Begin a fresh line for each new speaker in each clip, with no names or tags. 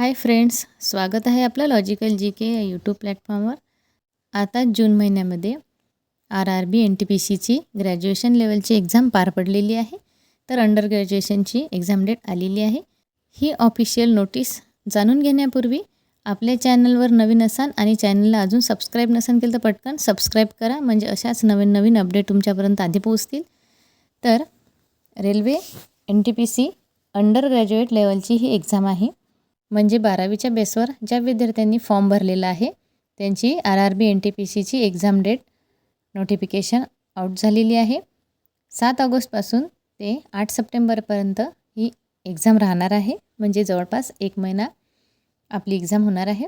Hi friends स्वागत आहे आपलं लॉजिकल जी के या यूट्यूब प्लॅटफॉर्मवर आता जून महिन्यामध्ये R R B N T P सीची ग्रॅज्युएशन लेवलची एक्झाम पार पडलेली आहे. तर अंडर ग्रॅज्युएशनची एक्झाम डेट आलेली आहे. ही ऑफिशियल नोटीस जाणून घेण्यापूर्वी आपल्या चॅनलवर नवीन असाल आणि चॅनलला अजून सबस्क्राईब नसेल केलं तर पटकन सबस्क्राईब करा. म्हणजे अशाच नवीन नवीन अपडेट तुमच्यापर्यंत आधी पोहोचतील. तर railway N T P C under graduate लेवलची ही एक्झाम आहे. म्हणजे बारावीच्या बेसवर ज्या विद्यार्थ्यांनी फॉर्म भरलेला आहे त्यांची R R B N T P सीची एक्झाम डेट नोटिफिकेशन आउट झालेली आहे. सात ऑगस्टपासून ते आठ सप्टेंबरपर्यंत ही एक्झाम राहणार आहे. म्हणजे जवळपास एक महिना आपली एक्झाम होणार आहे.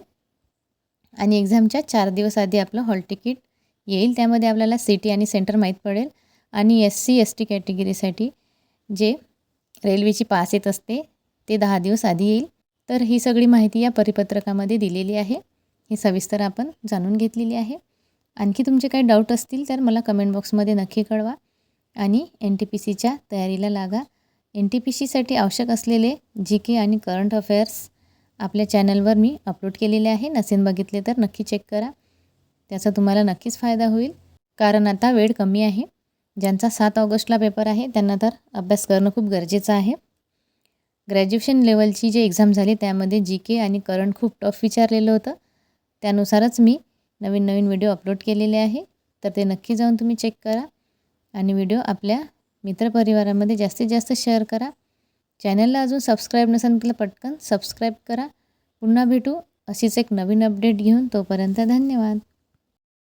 आणि एक्झामच्या चार दिवस आधी आपलं हॉल तिकीट येईल. त्यामध्ये आपल्याला सिटी आणि सेंटर माहीत पडेल. आणि एस सी एस टी कॅटेगरीसाठी जे रेल्वेची पास येत असते ते दहा दिवस आधी येईल. तर ही सगळी माहिती या परिपत्रकामध्ये दिलेली आहे. ही सविस्तर आपण जाणून घेतलेली आहे. आणखी तुमचे काही डाऊट असतील तर मला कमेंट बॉक्समध्ये नक्की कळवा आणि एन टी पी सीच्या तयारीला लागा. एन टी पी सीसाठी आवश्यक असलेले जी के आणि करंट अफेअर्स आपल्या चॅनलवर मी अपलोड केलेले आहे. नसेन बघितले तर नक्की चेक करा. त्याचा तुम्हाला नक्कीच फायदा होईल. कारण आता वेळ कमी आहे. ज्यांचा सात ऑगस्टला पेपर आहे त्यांना तर अभ्यास करणं खूप गरजेचं आहे. ग्रॅज्युएशन लेवलची जी एक्झाम झाली त्यामध्ये जी के आणि करंट खूप टफ विचारलेलं होतं. त्यानुसारच मी नवीन नवीन व्हिडिओ अपलोड केलेले आहे. तर ते नक्की जाऊन तुम्ही चेक करा आणि व्हिडिओ आपल्या मित्रपरिवारामध्ये जास्तीत जास्त शेअर करा. चॅनलला अजून सबस्क्राईब नसेल केलं पटकन सबस्क्राईब करा. पुन्हा भेटू अशीच एक नवीन अपडेट घेऊन तोपर्यंत धन्यवाद.